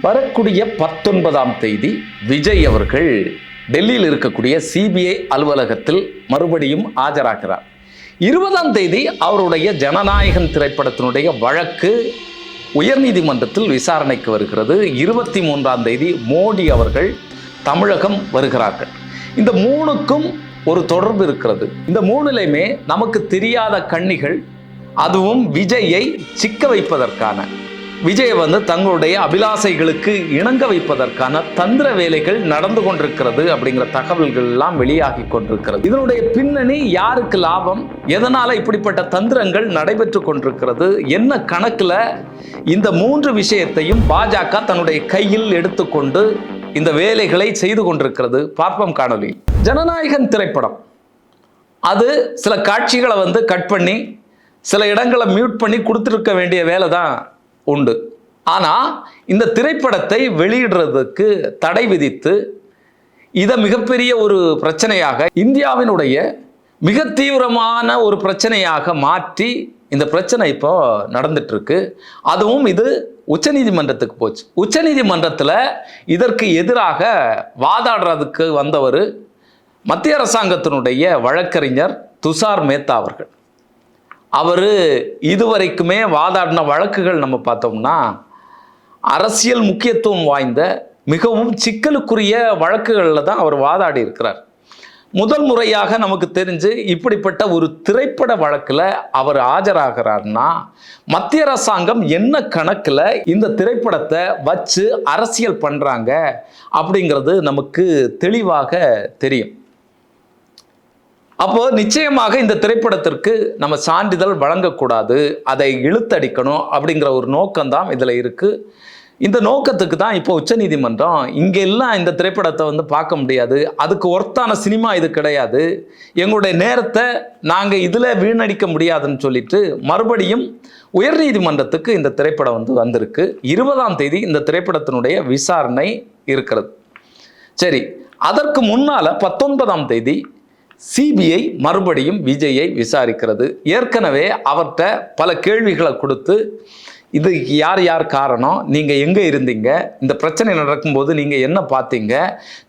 வரக்கூடிய பத்தொன்பதாம் தேதி விஜய் அவர்கள் டெல்லியில் இருக்கக்கூடிய சிபிஐ அலுவலகத்தில் மறுபடியும் ஆஜராகிறார். இருபதாம் தேதி அவருடைய ஜனநாயகன் திரைப்படத்தினுடைய வழக்கு உயர்நீதிமன்றத்தில் விசாரணைக்கு வருகிறது. இருபத்தி மூன்றாம் தேதி மோடி அவர்கள் தமிழகம் வருகிறார்கள். இந்த மூணுக்கும் ஒரு தொடர்பு இருக்கிறது. இந்த மூணுலையுமே நமக்கு தெரியாத கண்ணிகள் அதுவும் விஜயை சிக்க வைப்பதற்கான விஜய் வந்து தங்களுடைய அபிலாசைகளுக்கு இணங்க வைப்பதற்கான தந்திர வேலைகள் நடந்து கொண்டிருக்கிறது அப்படிங்கிற தகவல்கள் எல்லாம் வெளியாகி கொண்டிருக்கிறது. இதனுடைய பின்னணி யாருக்கு லாபம்? எதனால இப்படிப்பட்ட தந்திரங்கள் நடைபெற்று கொண்டிருக்கிறது? என்ன கணக்கில் இந்த மூன்று விஷயத்தையும் பாஜக தன்னுடைய கையில் எடுத்துக்கொண்டு இந்த வேலைகளை செய்து கொண்டிருக்கிறது? பார்ப்போம் காணொலி ஜனநாயகன் திரைப்படம். அது சில காட்சிகளை வந்து கட் பண்ணி சில இடங்களை மியூட் பண்ணி கொடுத்துருக்க வேண்டிய வேலை தான் உண்டு. ஆனால் இந்த திரைப்படத்தை வெளியிடுறதுக்கு தடை விதித்து இதை மிகப்பெரிய ஒரு பிரச்சனையாக இந்தியாவினுடைய மிக தீவிரமான ஒரு பிரச்சனையாக மாற்றி இந்த பிரச்சனை இப்போ நடந்துட்டுருக்கு. அதுவும் இது உச்சநீதிமன்றத்துக்கு போச்சு. உச்சநீதிமன்றத்தில் இதற்கு எதிராக வாதாடுறதுக்கு வந்தவர் மத்திய அரசாங்கத்தினுடைய வழக்கறிஞர் துஷார் மேத்தா அவர்கள். அவர் இதுவரைக்குமே வாதாடின வழக்குகள் நம்ம பார்த்தோம்னா அரசியல் முக்கியத்துவம் வாய்ந்த மிகவும் சிக்கலுக்குரிய வழக்குகளில் தான் அவர் வாதாடி இருக்கிறார். முதல் முறையாக நமக்கு தெரிஞ்சு இப்படிப்பட்ட ஒரு திரைப்பட வழக்கில் அவர் ஆஜராகிறார்னா மத்திய அரசாங்கம் என்ன கணக்கில் இந்த திரைப்படத்தை வச்சு அரசியல் பண்ணுறாங்க அப்படிங்கிறது நமக்கு தெளிவாக தெரியும். அப்போ நிச்சயமாக இந்த திரைப்படத்திற்கு நம்ம சான்றிதழ் வழங்கக்கூடாது அதை இழுத்தடிக்கணும் அப்படிங்கிற ஒரு நோக்கம்தான் இதில் இருக்குது இந்த நோக்கத்துக்கு தான் இப்போ உச்சநீதிமன்றம் இங்கே எல்லாம் இந்த திரைப்படத்தை வந்து பார்க்க முடியாது. அதுக்கு ஒர்த்தான சினிமா இது கிடையாது. எங்களுடைய நேரத்தை நாங்கள் இதில் வீணடிக்க முடியாதுன்னு சொல்லிட்டு மறுபடியும் உயர்நீதிமன்றத்துக்கு இந்த திரைப்படம் வந்து வந்திருக்கு. இருபதாம் தேதி இந்த திரைப்படத்தினுடைய விசாரணை இருக்கிறது. சரி அதற்கு முன்னால் பத்தொன்பதாம் தேதி சிபிஐ மறுபடியும் விஜயை விசாரிக்கிறது. ஏற்கனவே அவர்கிட்ட பல கேள்விகளை கொடுத்து இது யார் யார் காரணம்? நீங்கள் எங்கே இருந்தீங்க? இந்த பிரச்சனை நடக்கும்போது நீங்கள் என்ன பார்த்தீங்க?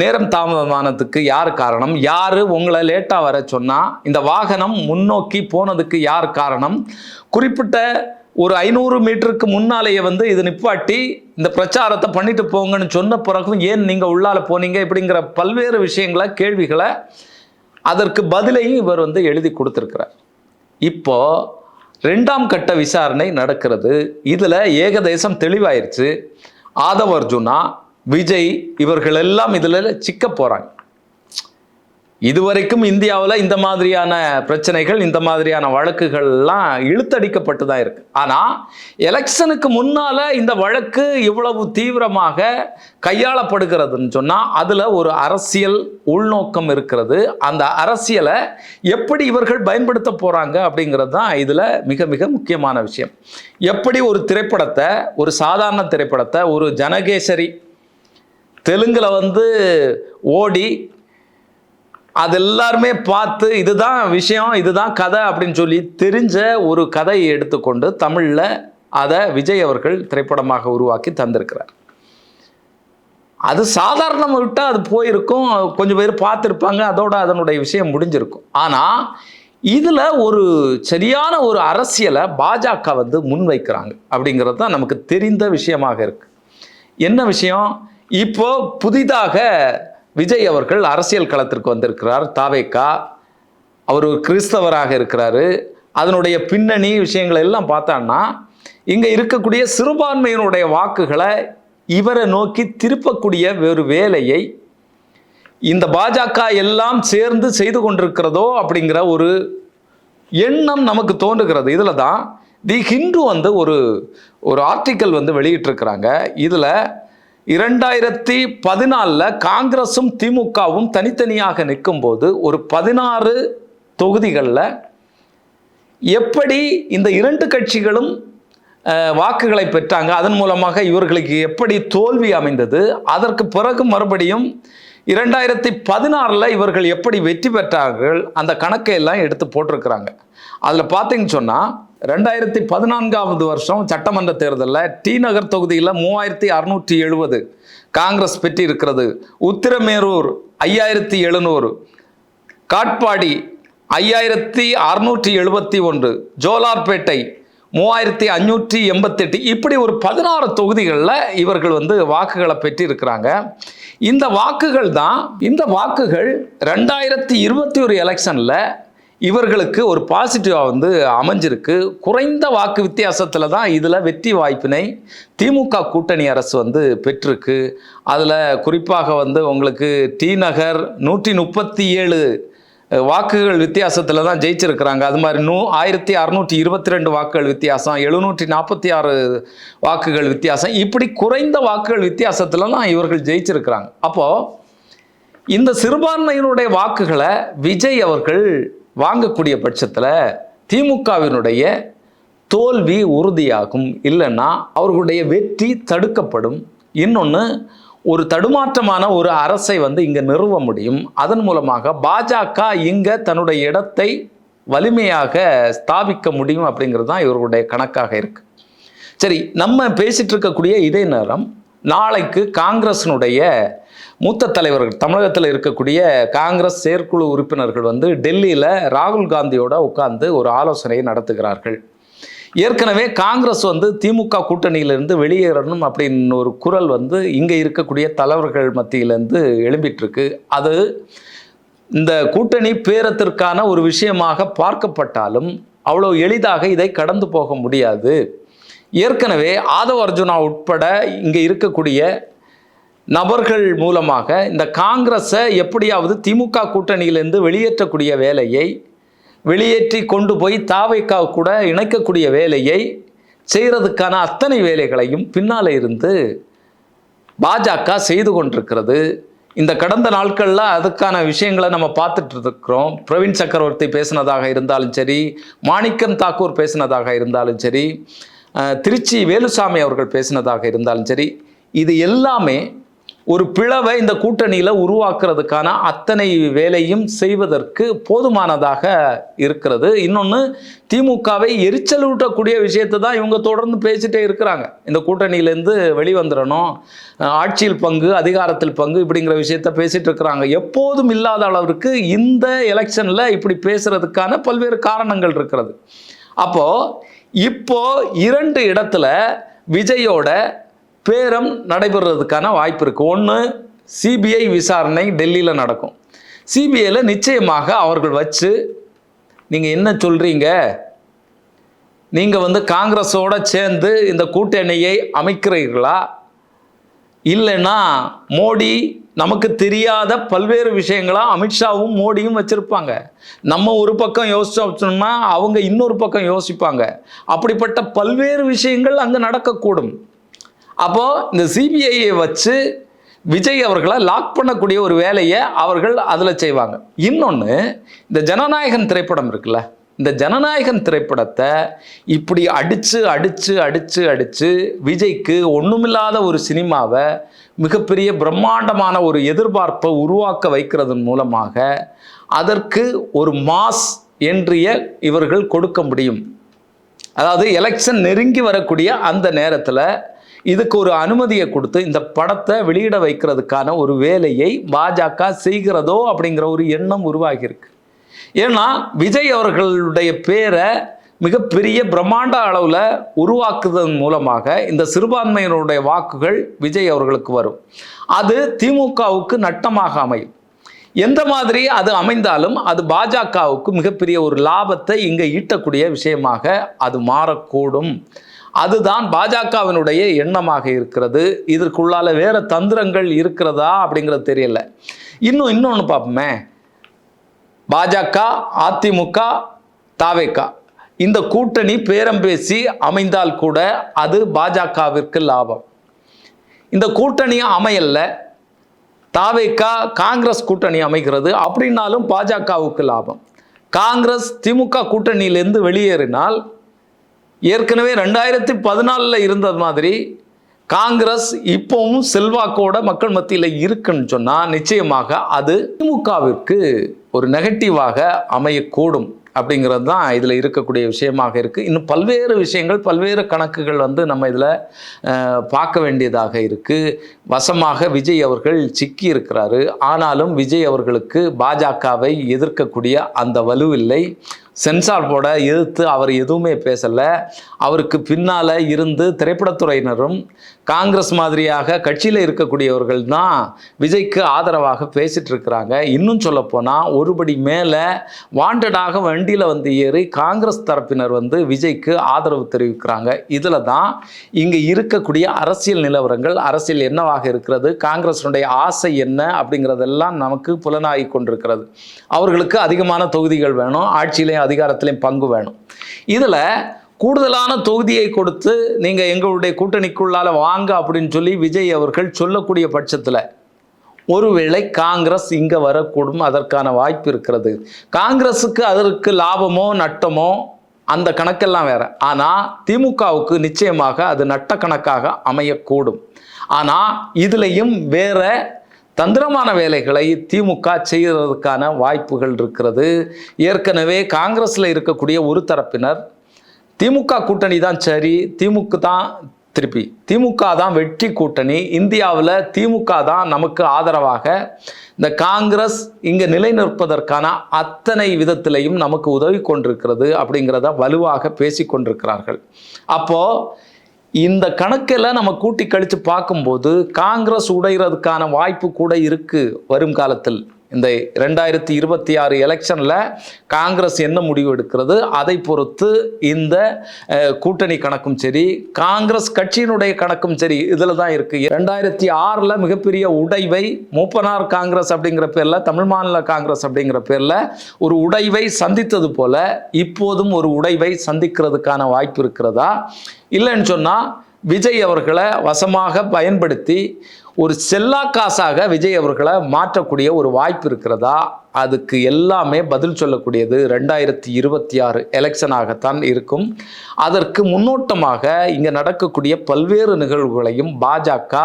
நேரம் தாமதமானதுக்கு யார் காரணம்? யார் உங்களை லேட்டாக வர சொன்னால் இந்த வாகனம் முன்னோக்கி போனதுக்கு யார் காரணம்? குறிப்பிட்ட ஒரு ஐநூறு மீட்டருக்கு முன்னாலேயே வந்து இது நிப்பாட்டி இந்த பிரச்சாரத்தை பண்ணிட்டு போங்கன்னு சொன்ன பிறகும் ஏன் நீங்கள் உள்ளால போனீங்க? இப்படிங்கிற பல்வேறு விஷயங்களை கேள்விகளை அதற்கு பதிலையும் இவர் வந்து எழுதி கொடுத்துருக்கிறார். இப்போ ரெண்டாம் கட்ட விசாரணை நடக்கிறது. இதில் ஏகதேசம் தெளிவாயிருச்சு. ஆதவ அர்ஜுனா விஜய் இவர்கள் எல்லாம் இதில் சிக்க போகிறாங்க இதுவரைக்கும் இந்தியாவில் இந்த மாதிரியான பிரச்சனைகள் இந்த மாதிரியான வழக்குகள்லாம் இழுத்தடிக்கப்பட்டு தான் இருக்கு. ஆனால் எலெக்ஷனுக்கு முன்னால் இந்த வழக்கு இவ்வளவு தீவிரமாக கையாளப்படுகிறதுன்னு சொன்னால் அதில் ஒரு அரசியல் உள்நோக்கம் இருக்கிறது. அந்த அரசியலை எப்படி இவர்கள் பயன்படுத்த போகிறாங்க அப்படிங்கிறது தான் இதில் மிக மிக முக்கியமான விஷயம். எப்படி ஒரு திரைப்படத்தை ஒரு சாதாரண திரைப்படத்தை ஒரு ஜனகேசரி தெலுங்கில் வந்து ஓடி அது எல்லாருமே பார்த்து இதுதான் விஷயம் இதுதான் கதை அப்படின்னு சொல்லி தெரிஞ்ச ஒரு கதையை எடுத்துக்கொண்டு தமிழில் அதை விஜய் அவர்கள் திரைப்படமாக உருவாக்கி தந்திருக்கிறார். அது சாதாரணமாக விட்டால் அது போயிருக்கும். கொஞ்சம் பேர் பார்த்துருப்பாங்க. அதோட அதனுடைய விஷயம் முடிஞ்சிருக்கும். ஆனால் இதில் ஒரு சரியான ஒரு அரசியலை பாஜக வந்து முன்வைக்கிறாங்க அப்படிங்கிறது தான் நமக்கு தெரிந்த விஷயமாக இருக்குது என்ன விஷயம்? இப்போ புதிதாக விஜய் அவர்கள் அரசியல் களத்திற்கு வந்திருக்கிறார். தாவேக்கா அவர் ஒரு கிறிஸ்தவராக இருக்கிறாரு. அதனுடைய பின்னணி விஷயங்களை எல்லாம் பார்த்தான்னா இங்கே இருக்கக்கூடிய சிறுபான்மையினுடைய வாக்குகளை இவரை நோக்கி திருப்பக்கூடிய ஒரு வேலையை இந்த பாஜக எல்லாம் சேர்ந்து செய்து கொண்டிருக்கிறதோ அப்படிங்கிற ஒரு எண்ணம் நமக்கு தோன்றுகிறது. இதில் தான் தி ஹிந்து வந்து ஒரு ஒரு ஆர்டிக்கல் வந்து வெளியிட்டிருக்கிறாங்க. இதில் இரண்டாயிரத்தி பதினாலில் காங்கிரஸும் திமுகவும் தனித்தனியாக நிற்கும்போது ஒரு பதினாறு தொகுதிகளில் எப்படி இந்த இரண்டு கட்சிகளும் வாக்குகளை பெற்றாங்க அதன் மூலமாக இவர்களுக்கு எப்படி தோல்வி அமைந்தது அதற்கு பிறகு மறுபடியும் இரண்டாயிரத்தி பதினாறில் இவர்கள் எப்படி வெற்றி பெற்றார்கள் அந்த கணக்கை எல்லாம் எடுத்து போட்டிருக்கிறாங்க. அதில் பார்த்தீங்கன்னு சொன்னால் ரெண்டாயிரத்தி பதினான்காவது வருஷம் சட்டமன்ற தேர்தலில் டி நகர் தொகுதியில் மூவாயிரத்தி அறுநூற்றி எழுபது காங்கிரஸ் பெற்றிருக்கிறது. உத்திரமேரூர் ஐயாயிரத்தி எழுநூறு காட்பாடி ஐயாயிரத்தி அறுநூற்றி எழுபத்தி ஒன்று ஜோலார்பேட்டை மூவாயிரத்தி அஞ்சூற்றி எண்பத்தெட்டு. இப்படி ஒரு பதினாறு தொகுதிகளில் இவர்கள் வந்து வாக்குகளை பெற்றிருக்கிறாங்க. இந்த வாக்குகள் தான் இந்த வாக்குகள் ரெண்டாயிரத்தி இருபத்தி ஒரு எலெக்ஷனில் இவர்களுக்கு ஒரு பாசிட்டிவாக வந்து அமைஞ்சிருக்கு. குறைந்த வாக்கு வித்தியாசத்தில் தான் இதில் வெற்றி வாய்ப்பினை திமுக கூட்டணி அரசு வந்து பெற்றிருக்கு. அதில் குறிப்பாக வந்து உங்களுக்கு டி நகர் நூற்றி முப்பத்தி ஏழு வாக்குகள் வித்தியாசத்தில் தான் ஜெயிச்சிருக்கிறாங்க. அது மாதிரி நூ ஆயிரத்தி அறநூற்றி இருபத்தி ரெண்டு வாக்குகள் வித்தியாசம் எழுநூற்றி நாற்பத்தி ஆறு வாக்குகள் வித்தியாசம். இப்படி குறைந்த வாக்குகள் வித்தியாசத்தில் தான் இவர்கள் ஜெயிச்சிருக்கிறாங்க. அப்போது இந்த சிறுபான்மையினுடைய வாக்குகளை விஜய் அவர்கள் வாங்கக்கூடிய பட்சத்தில் திமுகவினுடைய தோல்வி உறுதியாகும். இல்லைன்னா அவர்களுடைய வெற்றி தடுக்கப்படும். இன்னொன்று ஒரு தடுமாற்றமான ஒரு அரசை வந்து இங்கே நிறுவ முடியும். அதன் மூலமாக பாஜக இங்கே தன்னுடைய இடத்தை வலிமையாக ஸ்தாபிக்க முடியும் அப்படிங்கிறது தான் இவர்களுடைய கணக்காக இருக்கு. சரி நம்ம பேசிட்டு இருக்கக்கூடிய இதே நேரம் நாளைக்கு காங்கிரஸினுடைய மூத்த தலைவர்கள் தமிழகத்தில் இருக்கக்கூடிய காங்கிரஸ் செயற்குழு உறுப்பினர்கள் வந்து டெல்லியில் ராகுல் காந்தியோட உட்கார்ந்து ஒரு ஆலோசனையை நடத்துகிறார்கள். ஏற்கனவே காங்கிரஸ் வந்து திமுக கூட்டணியிலிருந்து வெளியேறணும் அப்படின்னு ஒரு குரல் வந்து இங்கே இருக்கக்கூடிய தலைவர்கள் மத்தியிலேருந்து எழும்பிட்டுருக்கு. அது இந்த கூட்டணி பேரத்திற்கான ஒரு விஷயமாக பார்க்கப்பட்டாலும் அவ்வளோ எளிதாக இதை கடந்து போக முடியாது. ஏற்கனவே ஆதவ அர்ஜுனா உட்பட இங்கே இருக்கக்கூடிய நபர்கள் மூலமாக இந்த காங்கிரஸை எப்படியாவது திமுக கூட்டணியிலிருந்து வெளியேற்றக்கூடிய வேலையை வெளியேற்றி கொண்டு போய் தாவைக்கா கூட இணைக்கக்கூடிய வேலையை செய்கிறதுக்கான அத்தனை வேலைகளையும் பின்னால் இருந்து பாஜக செய்து கொண்டிருக்கிறது. இந்த கடந்த நாட்களில் அதுக்கான விஷயங்களை நம்ம பார்த்துட்டு இருக்கிறோம். பிரவீன் சக்கரவர்த்தி பேசினதாக இருந்தாலும் சரி மாணிக்கம் தாக்கூர் பேசினதாக இருந்தாலும் சரி திருச்சி வேலுசாமி அவர்கள் பேசினதாக இருந்தாலும் சரி இது எல்லாமே ஒரு பிளவை இந்த கூட்டணியில் உருவாக்குறதுக்கான அத்தனை வேலையும் செய்வதற்கு போதுமானதாக இருக்கிறது. இன்னொன்று திமுகவை எரிச்சலூட்டக்கூடிய விஷயத்தை தான் இவங்க தொடர்ந்து பேசிட்டே இருக்கிறாங்க. இந்த கூட்டணியிலேருந்து வெளிவந்துடணும் ஆட்சியில் பங்கு அதிகாரத்தில் பங்கு இப்படிங்கிற விஷயத்த பேசிட்டு இருக்கிறாங்க. எப்போதும் இல்லாத அளவிற்கு இந்த எலெக்ஷனில் இப்படி பேசுறதுக்கான பல்வேறு காரணங்கள் இருக்கிறது. அப்போது இப்போ இரண்டு இடத்துல விஜயோட பேரம் நடைபெறுறதுக்கான வாய்ப்பு இருக்குது ஒன்று சிபிஐ விசாரணை டெல்லியில் நடக்கும். சிபிஐயில் நிச்சயமாக அவர்கள் வச்சு நீங்கள் என்ன சொல்கிறீங்க நீங்கள் வந்து காங்கிரஸோடு சேர்ந்து இந்த கூட்டணியை அமைக்கிறீர்களா? இல்லைன்னா மோடி நமக்கு தெரியாத பல்வேறு விஷயங்களா அமித்ஷாவும் மோடியும் வச்சுருப்பாங்க. நம்ம ஒரு பக்கம் யோசிச்சோம்னா அவங்க இன்னொரு பக்கம் யோசிப்பாங்க. அப்படிப்பட்ட பல்வேறு விஷயங்கள் அங்கே நடக்கக்கூடும். அப்போது இந்த சிபிஐயை வச்சு விஜய் அவர்களை லாக் பண்ணக்கூடிய ஒரு வேலையை அவர்கள் அதில் செய்வாங்க. இன்னொன்று இந்த ஜனநாயகன் திரைப்படம் இருக்குல்ல இந்த ஜனநாயகன் திரைப்படத்தை இப்படி அடித்து அடித்து அடித்து அடித்து விஜய்க்கு ஒன்றுமில்லாத ஒரு சினிமாவை மிகப்பெரிய பிரம்மாண்டமான ஒரு எதிர்பார்ப்பை உருவாக்க வைக்கிறதன் மூலமாக அதற்கு ஒரு மாஸ் என்றிய இவர்கள் கொடுக்க முடியும். அதாவது எலெக்ஷன் நெருங்கி வரக்கூடிய அந்த நேரத்தில் இதுக்கு ஒரு அனுமதியை கொடுத்து இந்த படத்தை வெளியிட வைக்கிறதுக்கான ஒரு வேலையை பாஜக செய்கிறதோ அப்படிங்கிற ஒரு எண்ணம் உருவாகியிருக்கு. ஏன்னா விஜய் அவர்களுடைய பேரை மிகப்பெரிய பிரம்மாண்ட அளவில் உருவாக்குவதன் மூலமாக இந்த சிறுபான்மையினருடைய வாக்குகள் விஜய் அவர்களுக்கு வரும். அது திமுகவுக்கு நட்டமாக அமையும். எந்த மாதிரி அது அமைந்தாலும் அது பாஜகவுக்கு மிகப்பெரிய ஒரு லாபத்தை இங்கே ஈட்டக்கூடிய விஷயமாக அது மாறக்கூடும். அதுதான் பாஜகவினுடைய எண்ணமாக இருக்கிறது. இதற்குள்ளால வேற தந்திரங்கள் இருக்கிறதா அப்படிங்கிறது தெரியல. இன்னும் இன்னொன்று பார்ப்போமே. பாஜக அதிமுக தாவேக்கா. இந்த கூட்டணி பேரம் பேசி அமைந்தால் கூட அது பாஜகவிற்கு லாபம். இந்த கூட்டணி அமையல்ல தாவேக்கா காங்கிரஸ் கூட்டணி அமைகிறது. அப்படின்னாலும் பாஜகவுக்கு லாபம். காங்கிரஸ் திமுக கூட்டணியிலிருந்து வெளியேறினால் ஏற்கனவே ரெண்டாயிரத்தி பதினாலில் இருந்தது மாதிரி காங்கிரஸ் இப்போவும் செல்வாக்கோட மக்கள் மத்தியில் இருக்குன்னு சொன்னால் நிச்சயமாக அது திமுகவிற்கு ஒரு நெகட்டிவாக அமையக்கூடும் அப்படிங்கிறது தான் இதில் இருக்கக்கூடிய விஷயமாக இருக்குது இன்னும் பல்வேறு விஷயங்கள் பல்வேறு கணக்குகள் வந்து நம்ம இதில் பார்க்க வேண்டியதாக இருக்குது வசமாக விஜய் அவர்கள் சிக்கி இருக்கிறாரு. ஆனாலும் விஜய் அவர்களுக்கு பாஜகவை எதிர்க்கக்கூடிய அந்த வலுவில்லை. சென்சார் போட எதிர்த்து அவர் எதுவுமே பேசலை. அவருக்கு பின்னால் இருந்து திரைப்படத்துறையினரும் காங்கிரஸ் மாதிரியாக கட்சியில் இருக்கக்கூடியவர்கள் தான் விஜய்க்கு ஆதரவாக பேசிகிட்டு இருக்கிறாங்க. இன்னும் சொல்லப்போனால் ஒருபடி மேலே வாண்டடாக வண்டியில் வந்து ஏறி காங்கிரஸ் தரப்பினர் வந்து விஜய்க்கு ஆதரவு தெரிவிக்கிறாங்க. இதில் தான் இங்கே இருக்கக்கூடிய அரசியல் நிலவரங்கள் அரசியல் என்னவாக இருக்கிறது காங்கிரஸினுடைய ஆசை என்ன அப்படிங்கிறதெல்லாம் நமக்கு புலனாகி கொண்டிருக்கிறது. அவர்களுக்கு அதிகமான தொகுதிகள் வேணும் ஆட்சியிலையும் அதிகாரத்திலையும் பங்கு வேணும். இதில் கூடுதலான தொகுதியை கொடுத்து நீங்கள் எங்களுடைய கூட்டணிக்குள்ளால வாங்க அப்படின்னு சொல்லி விஜய் அவர்கள் சொல்லக்கூடிய பட்சத்தில் ஒருவேளை காங்கிரஸ் இங்கே வரக்கூடும் அதற்கான வாய்ப்பு இருக்கிறது. காங்கிரஸுக்கு அதற்கு லாபமோ நட்டமோ அந்த கணக்கெல்லாம் வேற. ஆனால் திமுகவுக்கு நிச்சயமாக அது நட்ட கணக்காக அமையக்கூடும். ஆனால் இதுலேயும் வேற தந்திரமான வேலைகளை திமுக செய்கிறதுக்கான வாய்ப்புகள் இருக்கிறது. ஏற்கனவே காங்கிரஸில் இருக்கக்கூடிய ஒரு தரப்பினர் திமுக கூட்டணி தான் சரி திமுக தான் திருப்பி. திமுக தான் வெற்றி கூட்டணி. இந்தியாவில் திமுக தான் நமக்கு ஆதரவாக இந்த காங்கிரஸ் இங்கே நிலைநிற்பதற்கான அத்தனை விதத்திலையும் நமக்கு உதவி கொண்டிருக்கிறது அப்படிங்கிறத வலுவாக பேசி கொண்டிருக்கிறார்கள். அப்போது இந்த கணக்கில் நம்ம கூட்டி கழித்து பார்க்கும்போது காங்கிரஸ் உடைகிறதுக்கான வாய்ப்பு கூட இருக்குது வரும் காலத்தில். இந்த ரெண்டாயிரத்தி இருபத்தி ஆறு எலெக்ஷனில் காங்கிரஸ் என்ன முடிவு எடுக்கிறது? அதை பொறுத்து இந்த கூட்டணி கணக்கும் சரி காங்கிரஸ் கட்சியினுடைய கணக்கும் சரி இதில் தான் இருக்குது ரெண்டாயிரத்தி ஆறில் மிகப்பெரிய உடைவை மூப்பனார் காங்கிரஸ் அப்படிங்கிற பேரில் தமிழ் மாநில காங்கிரஸ் அப்படிங்கிற பேரில் ஒரு உடைவை சந்தித்தது போல இப்போதும் ஒரு உடைவை சந்திக்கிறதுக்கான வாய்ப்பு இருக்கிறதா? இல்லைன்னு சொன்னால் விஜய் அவர்களை வசமாக பயன்படுத்தி ஒரு செல்லாக்காசாக விஜய் அவர்களை மாற்றக்கூடிய ஒரு வாய்ப்பு இருக்கிறதா? அதுக்கு எல்லாமே பதில் சொல்லக்கூடியது ரெண்டாயிரத்தி இருபத்தி ஆறு எலெக்ஷனாகத்தான் இருக்கும். அதற்கு முன்னோட்டமாக இங்கே நடக்கக்கூடிய பல்வேறு நிகழ்வுகளையும் பாஜக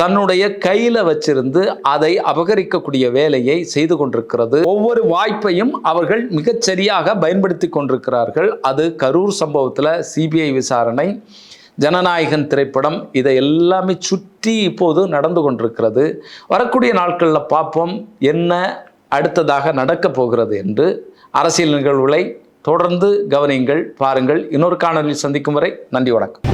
தன்னுடைய கையில் வச்சிருந்து அதை அபகரிக்கக்கூடிய வேலையை செய்து கொண்டிருக்கிறது. ஒவ்வொரு வாய்ப்பையும் அவர்கள் மிகச்சரியாக பயன்படுத்தி கொண்டிருக்கிறார்கள். அது கரூர் சம்பவத்தில் சிபிஐ விசாரணை ஜனநாயகன் திரைப்படம் இதை எல்லாமே சுற்றி இப்போது நடந்து கொண்டிருக்கிறது. வரக்கூடிய நாட்களில் பார்ப்போம் என்ன அடுத்ததாக நடக்கப் போகிறது என்று. அரசியல் நிகழ்வுகளை தொடர்ந்து கவனியுங்கள் பாருங்கள். இன்னொரு காணொலியில் சந்திக்கும் வரை நன்றி வணக்கம்.